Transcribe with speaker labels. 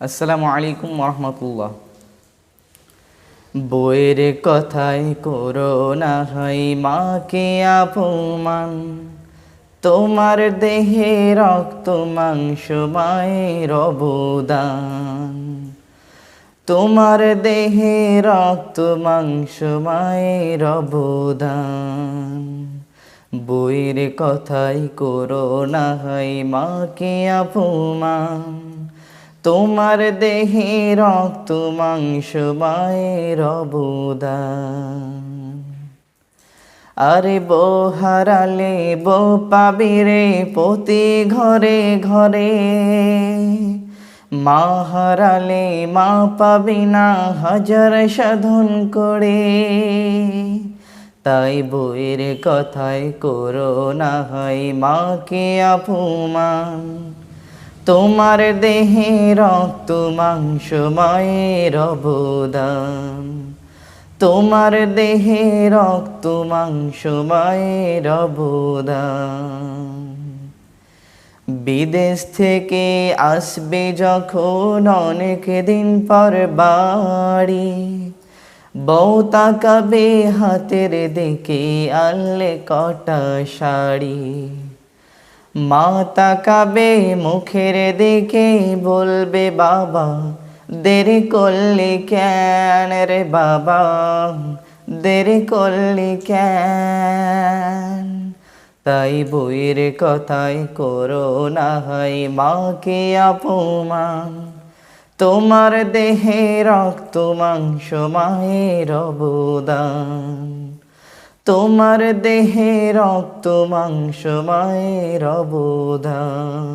Speaker 1: আসসালামু আলাইকুম রহমতুল্লাহ বইয়ের কথায় করো না হয়, মাকে আপমান তোমার দেহে রক্ত, মাংস, মায়ের অবদান। তোমার দেহে রক্ত, মাংস, মায়ের অবদান। বইয়ের কথাই করো না হয়, মাকে অপমান। তোমার দেহে রক্ত, মাংস, মায়ের অবদান। আরে বো হারালে বো পাবি রে প্রতি ঘরে ঘরে। মা হারালে মা পাবি না হাজার সাধন করে। তাই বইয়ের কথায় করো না হয় মাকে অপমান। তোমার দেহে রক্ত, মাংস, মায়ের অবদান। তোমার দেহে রক্ত, মাংস, মায়ের অবদান। বিদেশ থেকে আসবে যখন অনেক দিন পর বাড়ি, বউ তাকাবে হাতের দিকে আনলে কটা শাড়ি। মা তাকাবে মুখের দিকে বলবে, বাবা, দেরি করলি কেন রে বাবা? দেরি করলি কেন? তাই বইয়ের কথাই করো না হয় মাকে অপমান। তোমার দেহে রক্ত মাংস মায়ের অবদান। তোমার দেহে রক্ত মাংস মায়ের অবদান।